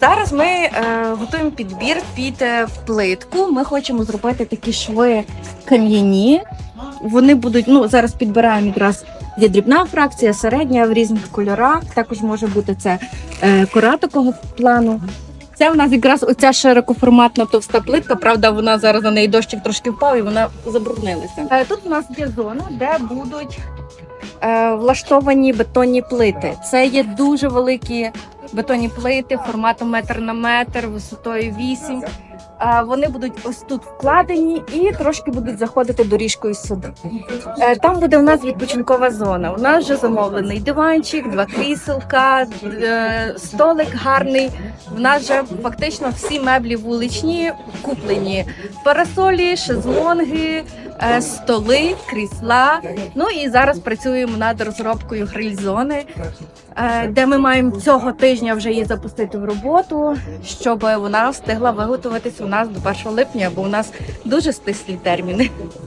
Зараз ми е, готуємо підбір під е, плитку. Ми хочемо зробити такі шви кам'яні. Вони будуть, ну зараз підбираємо якраз є дрібна фракція, середня в різних кольорах. Також може бути це е, кора такого плану. Це в нас якраз оця широкоформатна товста плитка. Правда, вона зараз на неї дощик трошки впав і вона забруднилася. Е, тут у нас є зона, де будуть влаштовані бетонні плити. Це є дуже великі бетонні плити форматом метр на метр, висотою 8. Вони будуть ось тут вкладені і трошки будуть заходити доріжкою сюди. Е, Там буде у нас відпочинкова зона. У нас вже замовлений диванчик, два кріселка, е, столик гарний. У нас вже фактично всі меблі вуличні куплені. Парасолі, шезлонги, е, столи, крісла. Ну і зараз працюємо над розробкою гриль-зони, де ми маємо цього тижня вже її запустити в роботу, щоб вона встигла виготовитись у нас до 1 липня, бо у нас дуже стислі терміни.